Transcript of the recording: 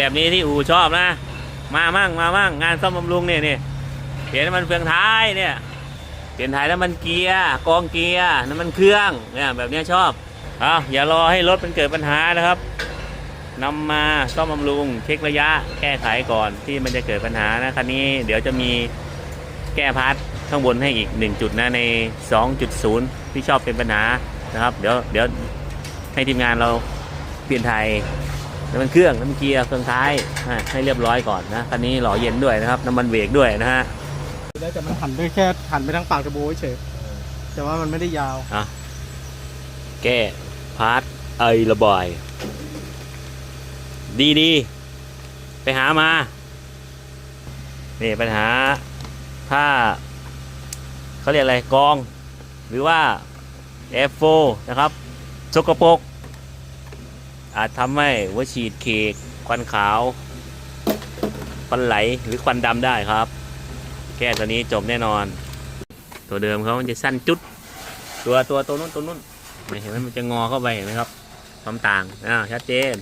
แบบนี้ที่อู่ชอบนะ มามั่งมามั่งงานซ่อมบำรุงเนี่ยนี่เปลี่ยนน้ำมันเฟืองท้ายเนี่ยเปลี่ยนท้ายน้ำมันเกียร์กองเกียร์น้ำมันเครื่องเนี่ยแบบนี้ชอบเอาอย่ารอให้รถมันเกิดปัญหานะครับนำมาซ่อมบำรุงเช็คระยะแก้ไขก่อนที่มันจะเกิดปัญหานะคันนี้เดี๋ยวจะมีแก้พาร์ทข้างบนให้อีก 1 จุดนะใน 2.0 ที่ชอบเป็นปัญหานะครับ เดี๋ยวเดี๋ยวให้ทีมงานเราเปลี่ยนไทย น้ำมันเครื่องน้ำมันเกียร์เครื่องท้ายอะให้เรียบร้อยก่อนนะคันนี้หล่อเย็นด้วยนะครับน้ำมันเบรกด้วยนะฮะได้แต่มันหันได้แค่หันไปทางปากเทอร์โบเฉยแต่ว่ามันไม่ได้ยาวอะแก้พาร์ทไอระบายดีดีไปหามานี่ปัญหาถ้าเขาเรียกอะไรกอง หรือว่า F4 นะครับสกปรก อาจทำให้หัวฉีดเคกควันขาว ควันไหลหรือควันดำได้ครับ แก้ตัวนี้จบแน่นอน ตัวเดิมเขามันจะสั้นจุด ตัวตัวตัวนู้นตัวนู้นไม่เห็นไหมมันจะงอเข้าไปเห็นไหมครับความต่างอ่าชัดเจน